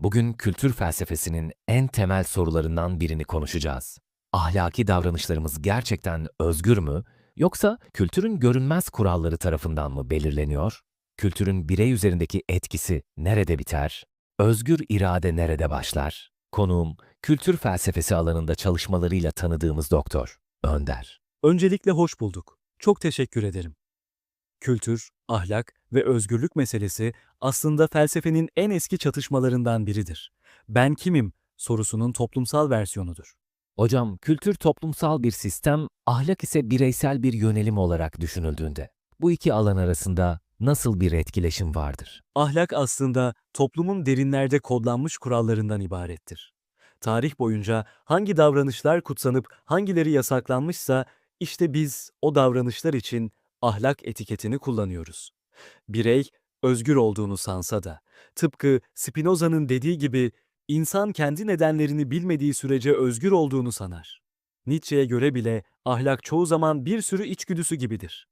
Bugün kültür felsefesinin en temel sorularından birini konuşacağız. Ahlaki davranışlarımız gerçekten özgür mü yoksa kültürün görünmez kuralları tarafından mı belirleniyor? Kültürün birey üzerindeki etkisi nerede biter? Özgür irade nerede başlar? Konuğum, kültür felsefesi alanında çalışmalarıyla tanıdığımız doktor Önder. Öncelikle hoş bulduk. Çok teşekkür ederim. Kültür, ahlak ve özgürlük meselesi aslında felsefenin en eski çatışmalarından biridir. Ben kimim sorusunun toplumsal versiyonudur. Hocam, kültür toplumsal bir sistem, ahlak ise bireysel bir yönelim olarak düşünüldüğünde bu iki alan arasında nasıl bir etkileşim vardır? Ahlak aslında toplumun derinlerde kodlanmış kurallarından ibarettir. Tarih boyunca hangi davranışlar kutsanıp hangileri yasaklanmışsa işte biz o davranışlar için ahlak etiketini kullanıyoruz. Birey özgür olduğunu sansa da tıpkı Spinoza'nın dediği gibi insan kendi nedenlerini bilmediği sürece özgür olduğunu sanar. Nietzsche'ye göre bile ahlak çoğu zaman bir sürü içgüdüsü gibidir.